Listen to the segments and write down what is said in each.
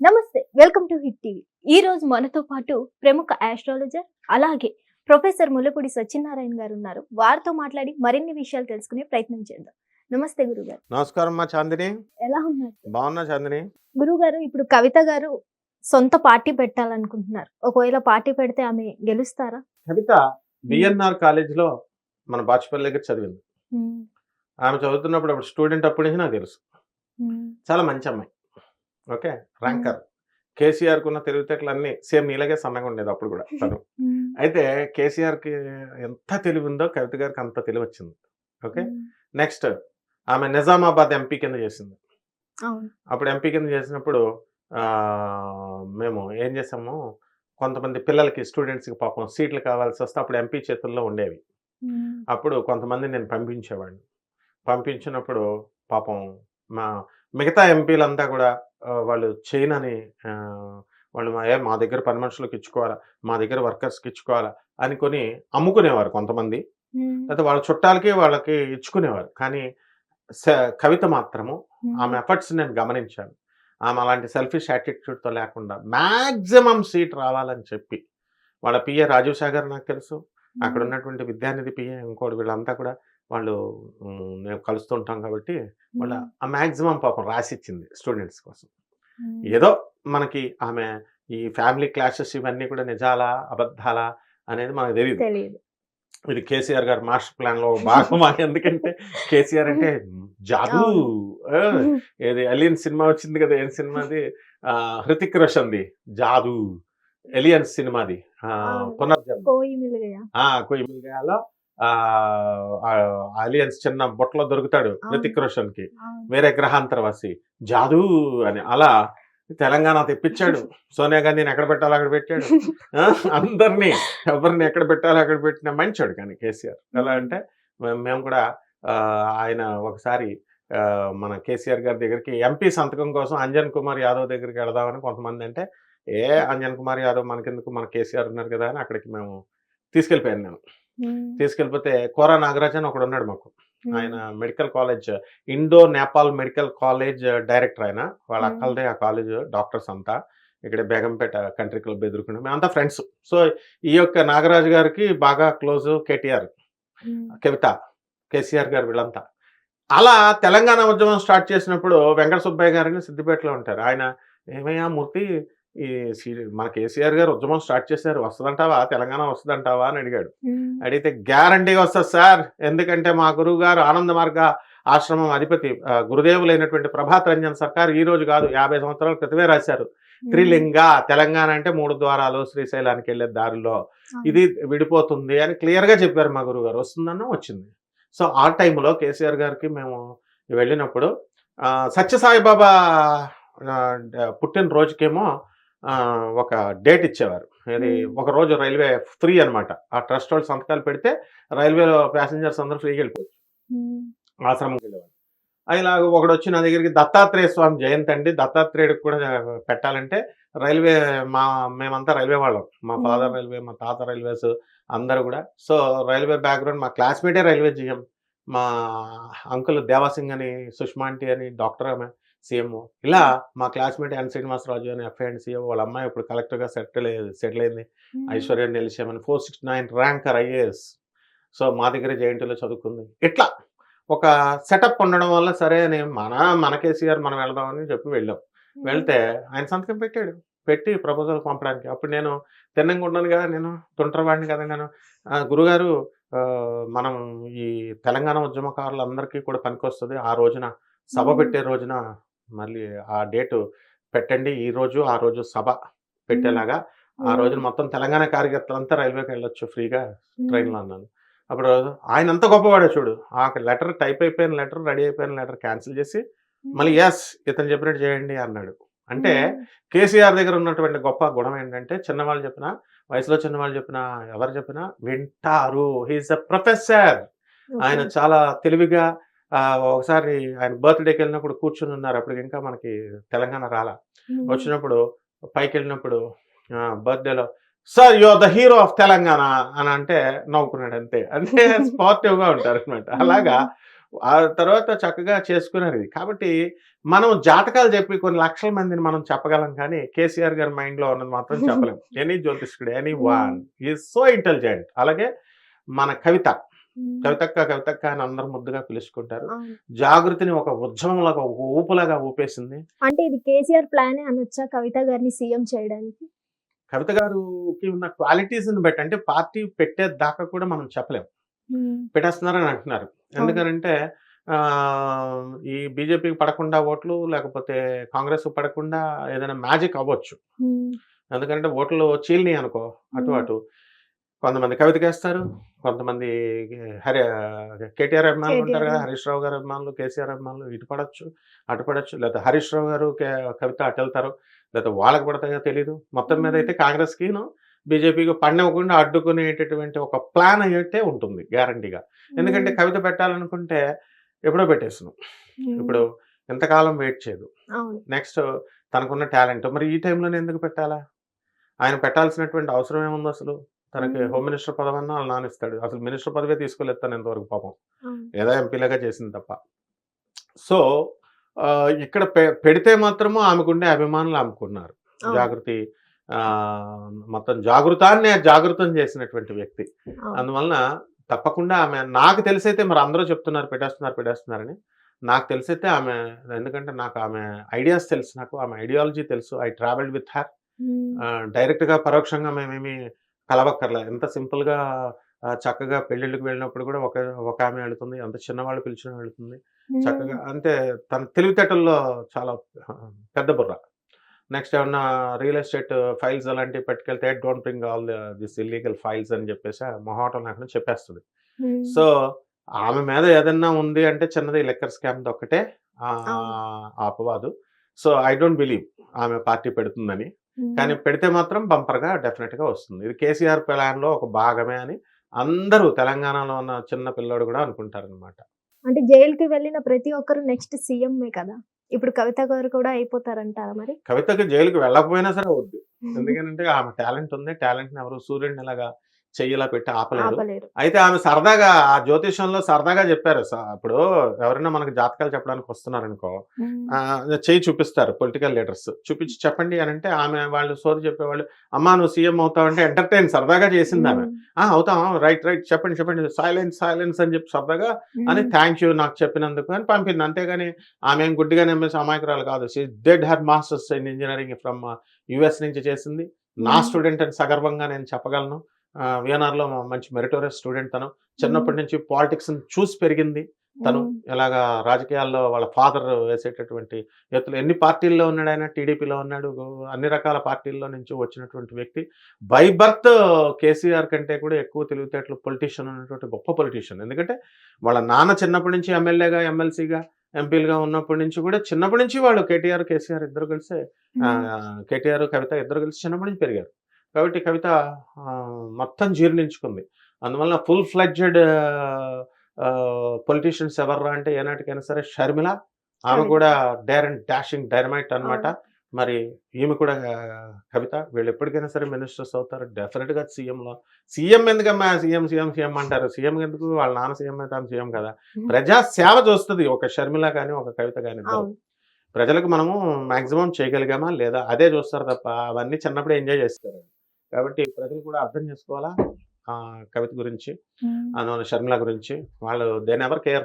నమస్తే welcome to hit TV. ఈ రోజు మనతో పాటు ప్రముఖ ఆస్ట్రాలజర్ అలాగే ప్రొఫెసర్ ముల్లపూడి సత్యనారాయణ గారు ఉన్నారు. వారితో మాట్లాడి మరిన్ని విషయాలు తెలుసుకునే ప్రయత్నం చేద్దాం. నమస్తే గురుగారు. నమస్కారం మా చాందిని. ఎలా ఉన్నారు? బాగున్నా చాందిని. గురుగారు ఇప్పుడు కవిత గారు సొంత పార్టీ పెట్టాలనుకుంటున్నారు. ఒకవేళ పార్టీ పెడితే ఆమె గెలుస్తారా? కవిత బిఎన్ఆర్ కాలేజీలో మన బాచుపల్లి దగ్గర చదివింది. ఆమె చదువుతున్నప్పుడు అప్పుడు స్టూడెంట్ అప్పటి నుంచి నాకు తెలుసు. చాలా మంచి అమ్మాయి. ఓకే. ర్యాంకర్. కేసీఆర్ కున్న తెలివితేటలు అన్ని సేమ్ నీలాగే సన్నగా ఉండేది అప్పుడు కూడా తను. అయితే కేసీఆర్కి ఎంత తెలివి ఉందో కవిత గారికి అంత తెలివి వచ్చింది ఓకే నెక్స్ట్ ఆమె నిజామాబాద్ ఎంపీ కింద చేసింది. అప్పుడు ఎంపీ కింద చేసినప్పుడు ఆ, మేము ఏం చేసాము? కొంతమంది పిల్లలకి స్టూడెంట్స్కి పాపం సీట్లు కావాల్సి వస్తే అప్పుడు ఎంపీ చేతుల్లో ఉండేవి. అప్పుడు కొంతమంది నేను పంపించేవాడిని. పంపించినప్పుడు పాపం మా మిగతా ఎంపీలంతా కూడా వాళ్ళు చేయనని ఆ, వాళ్ళు మా ఏ మా దగ్గర పని మనుషులకు ఇచ్చుకోవాలా? మా దగ్గర వర్కర్స్కి ఇచ్చుకోవాలా? అనుకొని అమ్ముకునేవారు కొంతమంది. అయితే వాళ్ళ చుట్టాలకి వాళ్ళకి ఇచ్చుకునేవారు. కానీ కవిత మాత్రము ఆమె ఎఫర్ట్స్ నేను గమనించాను. ఆమె అలాంటి సెల్ఫిష్ యాటిట్యూడ్తో లేకుండా మ్యాక్సిమం సీట్ రావాలని చెప్పి. వాళ్ళ పిఏ రాజీవ్ సాగర్ నాకు తెలుసు. అక్కడ ఉన్నటువంటి విద్యానిధి పిఏ ఇంకోటి వీళ్ళంతా కూడా వాళ్ళు మేము కలుస్తుంటాం కాబట్టి వాళ్ళ ఆ మ్యాక్సిమం పాపం రాసిచ్చింది స్టూడెంట్స్ కోసం. ఏదో మనకి ఆమె ఈ ఫ్యామిలీ క్లాషెస్ ఇవన్నీ కూడా నిజాలా అబద్ధాలా అనేది మనకు తెలియదు ఇది కేసీఆర్ గారు మాస్టర్ ప్లాన్లో భాగమా? ఎందుకంటే కేసీఆర్ అంటే జాదు. ఏది ఎలియన్ సినిమా వచ్చింది కదా ఏం సినిమాది? హృతిక్ రోషన్ది జాదు. ఎలియన్స్ సినిమాది. పునర్జన్మ కోయి ఆ కొయ్యమిల్గాలో అలియన్స్ చిన్న బొట్టలో దొరుకుతాడు హృతిక్ రోషన్కి. వేరే గ్రహాంతరవాసి. జాదు అని అలా తెలంగాణ తెప్పించాడు. సోనియా గాంధీని ఎక్కడ పెట్టాలో అక్కడ పెట్టాడు. అందరినీ ఎవరిని ఎక్కడ పెట్టాలో అక్కడ పెట్టిన మంచోడు కానీ కేసీఆర్. ఎలా అంటే మేము కూడా ఆయన ఒకసారి మన కేసీఆర్ గారి దగ్గరికి ఎంపీ సంతకం కోసం అంజన్ కుమార్ యాదవ్ దగ్గరికి వెళదామని కొంతమంది అంటే ఏ అంజన్ కుమార్ యాదవ్ మనకెందుకు? మన కేసీఆర్ ఉన్నారు కదా అని అక్కడికి మేము తీసుకెళ్ళిపోయాను నేను. తీసుకెళ్ళిపోతే కోరా నాగరాజ్ అని ఒకడు ఉన్నాడు మాకు. ఆయన medical college Indo Nepal medical college director ఆయన. వాళ్ళ. అక్కలదే ఆ కాలేజ్ డాక్టర్స్ అంతా. ఇక్కడ బేగంపేట కంట్రీ క్లబ్ ఎదుర్కొంటాం మేమంతా ఫ్రెండ్స్. సో ఈ యొక్క నాగరాజు గారికి బాగా క్లోజ్ కేటీఆర్ కవిత కేసీఆర్ గారు వీళ్ళంతా. అలా తెలంగాణ ఉద్యమం స్టార్ట్ చేసినప్పుడు వెంకట సుబ్బయ్య గారిని సిద్దిపేటలో ఉంటారు. ఆయన ఏమయ్యా మూర్తి ఈ సీ- మన కేసీఆర్ గారు ఉద్యమం స్టార్ట్ చేశారు. వస్తుందంటావా? తెలంగాణ వస్తుందంటావా? అని అడిగాడు. అడిగితే గ్యారంటీగా వస్తుంది సార్. ఎందుకంటే మా గురువు గారు ఆనంద మార్గ ఆశ్రమం అధిపతి గురుదేవులైనటువంటి ప్రభాత్ రంజన్ సర్కార్ ఈ రోజు కాదు యాభై సంవత్సరాల క్రితమే రాశారు. త్రిలింగ తెలంగాణ అంటే మూడు ద్వారాలు శ్రీశైలానికి వెళ్ళే దారిలో. ఇది విడిపోతుంది అని క్లియర్గా చెప్పారు మా గురువు గారు. వస్తుందన్న వచ్చింది. సో ఆ టైంలో కేసీఆర్ గారికి మేము వెళ్ళినప్పుడు సత్యసాయిబాబా ఆ, పుట్టిన రోజుకేమో ఆ, ఒక డేట్ ఇచ్చేవారు. ఇది Hmm. ఒక రోజు రైల్వే ఫ్రీ అన్నమాట. ఆ ట్రస్ట్ వాళ్ళు సంతకాలు పెడితే రైల్వేలో ప్యాసింజర్స్ అందరూ ఫ్రీగా వెళ్ళిపోవచ్చు. ఉమ్, ఆశ్రమంకి వెళ్ళేవారు ఇలాగ ఒకడు వచ్చి నా దగ్గరికి దత్తాత్రేయ స్వామి జయంతి అండి. దత్తాత్రేయుడికి కూడా పెట్టాలంటే రైల్వే మా మేమంతా రైల్వే వాళ్ళం. మా. ఫాదర్ రైల్వే మా తాత రైల్వేస్ అందరూ కూడా. సో రైల్వే బ్యాక్గ్రౌండ్ మా క్లాస్మేటే రైల్వే జిఎం మా అంకుల్ దేవాసింగ్ అని సుష్మా ఆంటీ అని డాక్టర్ ఆమె సీఎంఓ ఇలా మా క్లాస్మేట్ ఎన్ శ్రీనివాసరాజు అని ఎఫ్ఐ అండ్ సీఎం వాళ్ళ అమ్మాయి ఇప్పుడు కలెక్టర్గా సెటిల్ సెటిల్ అయింది. Aishwarya నిలిచామని four six nine ranker IAS so మా దగ్గర జేఎన్టీలో చదువుకుంది. ఇట్లా ఒక సెటప్ ఉండడం వల్ల సరే అని మన మన కేసీఆర్ మనం వెళ్దామని చెప్పి వెళ్ళాం. వెళ్తే ఆయన సంతకం పెట్టాడు. పెట్టి ప్రపోజల్ పంపడానికి. అప్పుడు నేను తిన్నంగా ఉన్నాను కదా నేను తుంటరవాడిని కదా నేను. "ఆ, గురుగారు మనం ఈ తెలంగాణ ఉద్యమకారులందరికీ కూడా పనికొస్తుంది. ఆ రోజున సభ. పెట్టే రోజున మళ్ళీ ఆ డేటు పెట్టండి. ఈ రోజు ఆ రోజు సభ పెట్టేలాగా ఆ రోజున మొత్తం తెలంగాణ కార్యకర్తలంతా రైల్వేకి వెళ్ళొచ్చు ఫ్రీగా ట్రైన్లో అన్నాను. అప్పుడు ఆయన అంత గొప్పవాడే చూడు. ఆ లెటర్ టైప్ అయిపోయిన లెటర్ రెడీ అయిపోయిన లెటర్ క్యాన్సిల్ చేసి మళ్ళీ ఎస్ ఇతను చెప్పినట్టు చేయండి అన్నాడు. అంటే కేసీఆర్ దగ్గర ఉన్నటువంటి గొప్ప గుణం ఏంటంటే చిన్నవాళ్ళు చెప్పినా వయసులో చిన్నవాళ్ళు చెప్పినా ఎవరు చెప్పినా వింటారు. He is a professor. ఆయన చాలా తెలివిగా ఒకసారి ఆయన బర్త్డేకి వెళ్ళినప్పుడు కూర్చుని ఉన్నారు. అప్పుడు ఇంకా మనకి తెలంగాణ రాలా. వచ్చినప్పుడు పైకి వెళ్ళినప్పుడు బర్త్డేలో sir you are the hero of Telangana అని అంటే నవ్వుకున్నాడు అంతే. అంటే స్పార్టివ్గా ఉంటారు అనమాట అలాగా ఆ తర్వాత చక్కగా చేసుకున్నారు ఇది. కాబట్టి మనం జాతకాలు చెప్పి కొన్ని లక్షల మందిని మనం చెప్పగలం కానీ కేసీఆర్ గారి మైండ్లో ఉన్నది మాత్రం చెప్పలేం. ఎనీ జ్యోతిష్కుడు anyone is so intelligent. అలాగే మన కవిత. కవితక్క కవితక్క అని అందరు ముద్దుగా పిలుచుకుంటారు. జాగృతిని ఒక ఉద్యమంలాగా ఒక ఊపులాగా ఊపేసింది. అంటే ఇది కేసీఆర్ ప్లానే అనొచ్చా కవిత గారిని సీఎం చేయడానికి? కవిత గారికి ఉన్న క్వాలిటీస్ని బట్టి అంటే పార్టీ పెట్టే దాకా కూడా మనం చెప్పలేం. ఉమ్. పెట్టేస్తున్నారని అంటున్నారు. ఎందుకనంటే ఆ, ఈ బీజేపీకి పడకుండా ఓట్లు లేకపోతే కాంగ్రెస్ పడకుండా ఏదైనా మ్యాజిక్ అవ్వచ్చు. ఎందుకంటే ఓట్లు చీల్ని అనుకో అటు. అటు. కొంతమంది కవితకేస్తారు కొంతమంది హరి కేటీఆర్ అభిమానులు ఉంటారు కదా. హరీష్ రావు గారు అభిమానులు కేసీఆర్ అభిమానులు ఇటు పడచ్చు అటు పడచ్చు లేకపోతే హరీష్ రావు గారు కవిత అటు వెళ్తారు లేకపోతే వాళ్ళకి పడతాయో తెలియదు మొత్తం మీద అయితే కాంగ్రెస్కిను బీజేపీకి పడినవ్వకుండా అడ్డుకునేటటువంటి ఒక ప్లాన్ అయితే ఉంటుంది గ్యారంటీగా. ఎందుకంటే. కవిత పెట్టాలనుకుంటే ఎప్పుడో పెట్టేసాను. ఇప్పుడు ఎంతకాలం వెయిట్ చేయదు. నెక్స్ట్ తనకున్న టాలెంట్. మరి ఈ టైంలోనే ఎందుకు పెట్టాలా? ఆయన పెట్టాల్సినటువంటి అవసరం ఏముంది అసలు? తనకి. హోమ్ మినిస్టర్ పదవి అన్నా వాళ్ళు నానిస్తాడు అసలు మినిస్టర్ పదవే తీసుకోలేదు తను ఎంతవరకు పాపం. ఏదో ఎంపీలాగా చేసింది తప్ప సో ఇక్కడ పె- పెడితే మాత్రము ఆమెకుండే అభిమానులు ఆమెకున్నారు. జాగృతి మొత్తం జాగృతాన్ని జాగృతం చేసినటువంటి వ్యక్తి. అందువలన తప్పకుండా ఆమె నాకు తెలిసైతే మరి అందరూ చెప్తున్నారు పెట్టేస్తున్నారు పెట్టేస్తున్నారని నాకు తెలిసైతే ఆమె ఎందుకంటే నాకు ఆమె ఐడియాస్ తెలుసు నాకు ఆమె ఐడియాలజీ తెలుసు ఐ ట్రావెల్డ్ విత్ హర్. డైరెక్ట్గా పరోక్షంగా మేమేమి కలవక్కర్లే. ఎంత సింపుల్గా చక్కగా పెళ్ళిళ్ళకి వెళ్ళినప్పుడు కూడా ఒక ఒక ఆమె వెళుతుంది. అంత చిన్నవాళ్ళు పిలిచిన వెళుతుంది. చక్కగా అంటే తన తెలివితేటల్లో చాలా పెద్ద బుర్ర. నెక్స్ట్ ఏమన్నా రియల్ ఎస్టేట్ ఫైల్స్ అలాంటివి పట్టుకెళ్తే don't bring all this illegal files అని చెప్పేసి మొహాటం లేకుండా చెప్పేస్తుంది. సో ఆమె మీద ఏదన్నా ఉంది అంటే చిన్నది లెక్కర్ స్కామ్ ఒక్కటే. అపవాదు. సో ఐ డోంట్ బిలీవ్ ఆమె పార్టీ పెడుతుందని. కానీ పెడితే మాత్రం బంపర్గా డెఫినెట్గా వస్తుంది. ఇది కేసీఆర్ ప్లాన్లో ఒక భాగమే అని అందరూ తెలంగాణలో ఉన్న చిన్న పిల్లోడు కూడా అనుకుంటారనమాట అంటే జైలుకి వెళ్ళిన ప్రతి ఒక్కరు నెక్స్ట్ సీఎంఏ కదా! ఇప్పుడు కవిత గారు కూడా అయిపోతారంటారా మరి? కవితకి జైలుకి వెళ్ళకపోయినా సరే వద్దు ఎందుకంటే ఆమె టాలెంట్ ఉంది. టాలెంట్ ఎవరు సూర్యుడిని ఇలాగా చెయ్యిలా పెట్టి ఆపలేరు అయితే ఆమె సరదాగా ఆ జ్యోతిషంలో సరదాగా చెప్పారు ఇప్పుడు ఎవరైనా మనకు జాతకాలు చెప్పడానికి వస్తున్నారు అనుకో ఉమ్. ఆ, చేయి చూపిస్తారు పొలిటికల్ లీడర్స్ చూపించి చెప్పండి అని అంటే ఆమె వాళ్ళు సోది చెప్పేవాళ్ళు అమ్మా నువ్వు సీఎం అవుతావు అంటే ఎంటర్టైన్ సరదాగా చేసింది ఆమె ఉమ్. ఆ అవుతాం రైట్ రైట్ చెప్పండి చెప్పండి సైలెన్స్ సైలెన్స్ అని చెప్పి సరదాగా అని. థ్యాంక్ యూ నాకు చెప్పినందుకు అని పంపింది అంతేగాని ఆమె ఏం గుడ్డిగా నమ్మేసి అమాయకురాలు కాదు she did her masters in engineering from US నుంచి చేసింది నా. స్టూడెంట్ అని సగర్వంగా నేను చెప్పగలను వియనార్లో మంచి మెరిటోరియస్ స్టూడెంట్ తను. చిన్నప్పటి నుంచి పాలిటిక్స్ చూసి పెరిగింది తను. ఇలాగా రాజకీయాల్లో వాళ్ళ ఫాదర్ వేసేటటువంటి ఎత్తులు ఎన్ని పార్టీల్లో ఉన్నాడు ఆయన? టీడీపీలో ఉన్నాడు. అన్ని రకాల పార్టీల్లో నుంచి వచ్చినటువంటి వ్యక్తి. బై బర్త్ కేసీఆర్ కంటే కూడా ఎక్కువ తెలివితేటలు పొలిటీషియన్ ఉన్నటువంటి గొప్ప పొలిటీషియన్. ఎందుకంటే వాళ్ళ నాన్న చిన్నప్పటి నుంచి ఎమ్మెల్యేగా ఎమ్మెల్సీగా ఎంపీలుగా ఉన్నప్పటి నుంచి కూడా చిన్నప్పటి నుంచి వాళ్ళు కేటీఆర్ కేసీఆర్ ఇద్దరు కలిసి కేటీఆర్ కవిత ఇద్దరు కలిసి చిన్నప్పటి నుంచి పెరిగారు. కాబట్టి కవిత మొత్తం జీర్ణించుకుంది. అందువల్ల ఫుల్ ఫ్లెడ్జెడ్ పొలిటీషియన్స్ ఎవర్రా అంటే ఏనాటికైనా సరే షర్మిల. ఆమె. కూడా డేర్ అండ్ డాషింగ్ డైనమైట్ అన్నమాట. అవును. మరి ఈమె కూడా కవిత వీళ్ళు ఎప్పటికైనా సరే మినిస్టర్స్ అవుతారు. డెఫినెట్గా సీఎంలో సీఎం ఎందుకమ్మా? సీఎం సీఎం సీఎం అంటారు. సీఎం ఎందుకు? వాళ్ళ నాన్న సీఎం అయితే ఆమె సీఎం కదా. ప్రజా సేవ చూస్తుంది. ఒక షర్మిల కానీ ఒక కవిత కానీ ప్రజలకు మనము మాక్సిమం చేయగలిగామా? లేదా అదే చూస్తారు తప్ప అవన్నీ చిన్నప్పుడు ఎంజాయ్ చేస్తారు కాబట్టి ప్రజలు కూడా అర్థం చేసుకోవాలా? ఆ, కవిత గురించి షర్మిల గురించి. వాళ్ళు దేని ఎవర్ కేర్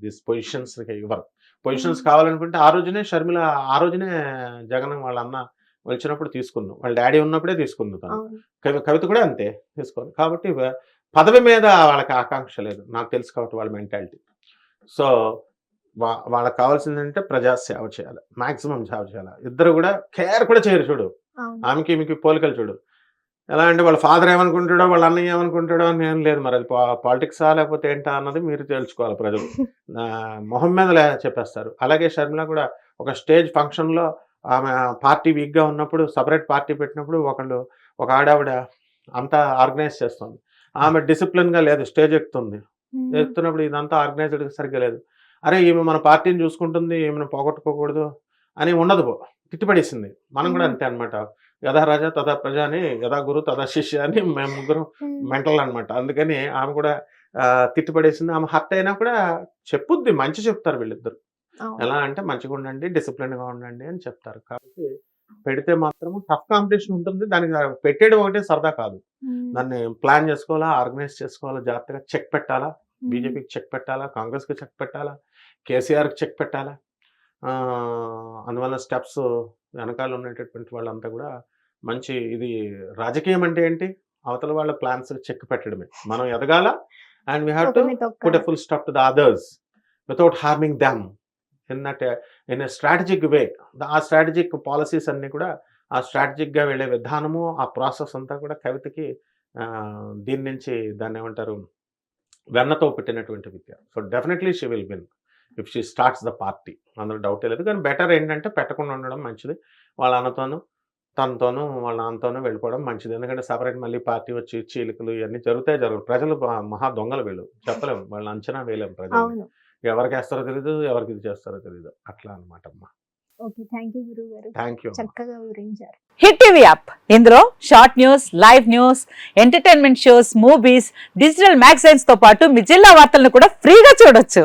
దిస్ పొజిషన్స్ ఇవ్వరు. పొజిషన్స్ కావాలనుకుంటే ఆ రోజునే షర్మిల ఆ రోజునే జగన్ వాళ్ళ అన్న వచ్చినప్పుడు తీసుకున్నాం వాళ్ళ డాడీ ఉన్నప్పుడే కవి కవిత కూడా అంతే తీసుకోవాలి కాబట్టి పదవి మీద వాళ్ళకి ఆకాంక్ష లేదు. నాకు తెలుసు కాబట్టి వాళ్ళ మెంటాలిటీ సో వా వాళ్ళకి కావాల్సిందంటే ప్రజా సేవ చేయాలి. మాక్సిమం సేవ చేయాలి. ఇద్దరు కూడా కేర్ కూడా చేయరు చూడు. ఆమెకి ఈమెకి పోలికలు చూడు. ఎలా అంటే వాళ్ళ ఫాదర్ ఏమనుకుంటాడో వాళ్ళ అన్నయ్య ఏమనుకుంటాడో అని ఏం లేదు మరి. అది పాలిటిక్సా లేకపోతే ఏంటా అన్నది మీరు తెలుసుకోవాలి ప్రజలు. మొహం మీద చెప్పేస్తారు. అలాగే షర్మిల కూడా ఒక స్టేజ్ ఫంక్షన్లో ఆమె పార్టీ వీక్గా ఉన్నప్పుడు సపరేట్ పార్టీ పెట్టినప్పుడు ఒకళ్ళు ఒక ఆడావిడ అంతా ఆర్గనైజ్ చేస్తుంది. ఆమె డిసిప్లిన్గా లేదు స్టేజ్ ఎక్కుతుంది. ఎక్కుతున్నప్పుడు ఇదంతా ఆర్గనైజ్డ్ సరిగ్గా లేదు. అరే ఈమె మన పార్టీని చూసుకుంటుంది ఈమెను పోగొట్టుకోకూడదు అని ఉండదు పో. తిట్టిపడేసింది. మనం కూడా. అంతే అనమాట యథా రాజా తథా ప్రజ అని యథా గురు తథా శిష్య అని మేము ముగ్గురు. మెంటల్ అన్నమాట అందుకని ఆమె కూడా తిట్టుపడేసింది ఆమె హర్ట్ అయినా కూడా చెప్పుద్ది మంచి చెప్తారు వీళ్ళిద్దరు. ఎలా అంటే మంచిగా ఉండండి డిసిప్లిన్గా ఉండండి అని చెప్తారు కాబట్టి పెడితే మాత్రం టఫ్ కాంపిటీషన్ ఉంటుంది దానికి పెట్టేయడం ఒకటే సరదా కాదు. దాన్ని ప్లాన్ చేసుకోవాలా ఆర్గనైజ్ చేసుకోవాలా జాగ్రత్తగా చెక్ పెట్టాలా. బీజేపీకి చెక్ పెట్టాలా కాంగ్రెస్కి చెక్ పెట్టాలా కేసీఆర్కి చెక్ పెట్టాలా అందువల్ల స్టెప్స్ వెనకాల ఉన్నటువంటి వాళ్ళంతా కూడా మంచి ఇది రాజకీయం అంటే ఏంటి? అవతల వాళ్ళ ప్లాన్స్ చెక్ పెట్టడమే. మనం ఎదగాల and we have to full stop to the others without harming them in that uh, in a strategic way The- ఆ స్ట్రాటజిక్ పాలసీస్ అన్ని కూడా ఆ strategic గా వెళ్ళే విధానము ఆ ప్రాసెస్ అంతా కూడా కవితకి దీని నుంచి దాన్ని ఏమంటారు వెన్నతో పెట్టినటువంటి విద్య. So definitely she will win. If she starts the party అందులో డౌట్ లేదు. కానీ బెటర్ ఏంటంటే పెట్టకుండా ఉండడం మంచిది. వాళ్ళ అన్నతోనూ తనతోనూ వాళ్ళ నాన్నతోనూ వెళ్ళిపోవడం మంచిది. ఎందుకంటే సపరేట్ మళ్ళీ పార్టీ వచ్చి చీలికలు ఇవన్నీ జరుగుతాయి జరగదు ప్రజలు మహా దొంగలు వీళ్ళు. చెప్పలేము. వాళ్ళని అంచనా వేయలేము ప్రజలు అవును. ఎవరికి వేస్తారో తెలియదు ఎవరికి ఇది చేస్తారో తెలియదు అట్లా అనమాట అమ్మా. Hit TV app. ఇందులో short news live news entertainment shows movies digital మ్యాగజైన్స్తో పాటు మీ జిల్లా వార్తలను కూడా ఫ్రీగా చూడొచ్చు.